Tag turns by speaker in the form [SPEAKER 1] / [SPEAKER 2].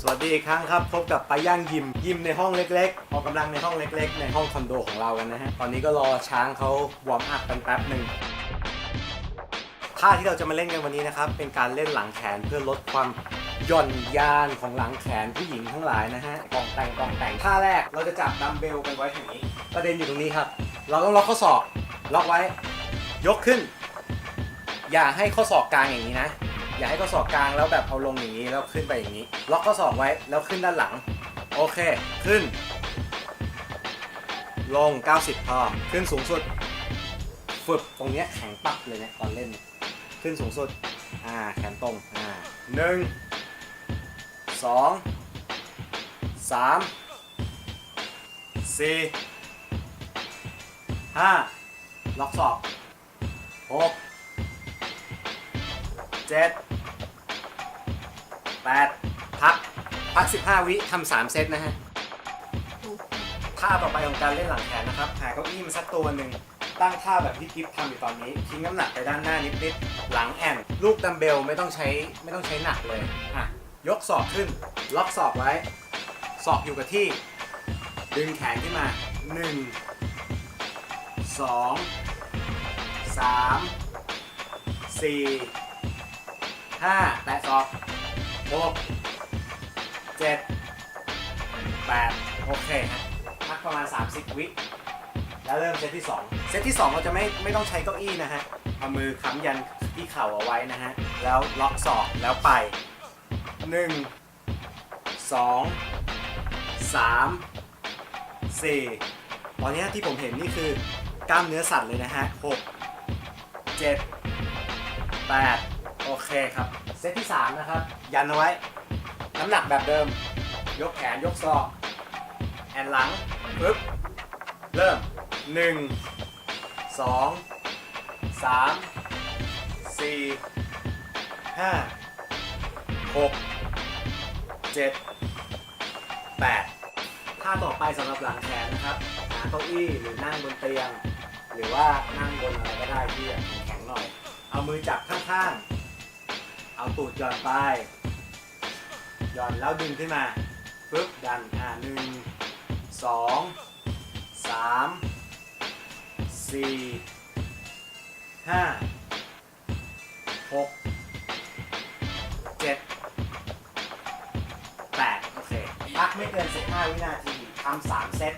[SPEAKER 1] สวัสดีอีกครั้งครับ พบกับไปาย่างยิม ยิมในห้องเล็กๆ ออกกำลังในห้องเล็กๆ ในห้องคอนโดของเรากันนะฮะ ตอนนี้ก็รอช้างเขาวอร์มอัพกันแป๊บหนึ่งท่าที่เราจะมาเล่นกันวันนี้นะครับ เป็นการเล่นหลังแขนเพื่อลดความหย่อนยานของหลังแขนผู้หญิงทั้งหลายนะฮะกองแต่งกองแต่งท่าแรกเราจะจับดัมเบลกันไว้อย่างนี้ ประเด็นอยู่ตรงนี้ครับ เราต้องล็อกข้อศอก ล็อกไว้ ยกขึ้น อย่าให้ข้อศอกกลางอย่างนี้นะ อย่าให้ข้อศอกกลางแล้วแบบเอาลงอย่างนี้แล้วขึ้นไปอย่างนี้ ล็อกข้อศอกไว้แล้วขึ้นด้านหลัง โอเค ขึ้น ลง 90 พอ ขึ้นสูงสุด ฝึกตรงเนี้ยแข็งปักเลยเนี่ยตอนเล่น ขึ้นสูงสุด อ่า แขนตรง อ่าหนึ่งสองสามสี่ห้าล็อกศอกหกเจ็ด แปดพัก พัก 15 วิทำสามเซตนะฮะ ท่าต่อไปของการเล่นหลังแขนนะครับ หาเก้าอี้มาสักตัวหนึ่ง ตั้งท่าแบบที่กิฟทำอยู่ตอนนี้ ทิ้งน้ำหนักไปด้านหน้านิดๆ หลังแอนลูกดัมเบลไม่ต้องใช้ไม่ต้องใช้หนักเลย อะ ยกศอกขึ้น ล็อกศอกไว้ ศอกอยู่กับที่ ดึงแขนขึ้นมา 1 2 3 4ห้าแตะศอก หกเจ็ดแปดโอเคฮะพักประมาณ 30 วิ แล้วเริ่มเซตที่ 2 เซตที่ 2 เราจะไม่ไม่ต้องใช้เก้าอี้นะฮะเอามือค้ำยันที่เข่าเอาไว้นะฮะ แล้วล็อกศอกแล้วไป 1 2 3 4 ตอนนี้ที่ผมเห็นนี่คือกล้ามเนื้อสั่นเลยนะฮะ 6 7 8 โอเคครับ เซตที่3นะครับ ยันเอาไว้ น้ำหนักแบบเดิม ยกแขนยกศอกแอนหลังปึ๊บเริ่ม1 2 3 4 5 6 7 8ท่าต่อไปสำหรับหลังแขนนะครับหาเก้าอี้หรือนั่งบนเตียง หรือว่านั่งบนอะไรก็ได้ที่แข็งหน่อย เอามือจับข้างๆ เอาตูดหย่อนไป หย่อนแล้วดึงขึ้นมาปึ๊บดันอ่าหนึ่งสองสามสี่ห้าหกเจ็ดแปดโอเค พักไม่เกิน 15 วินาทีทำสามเซต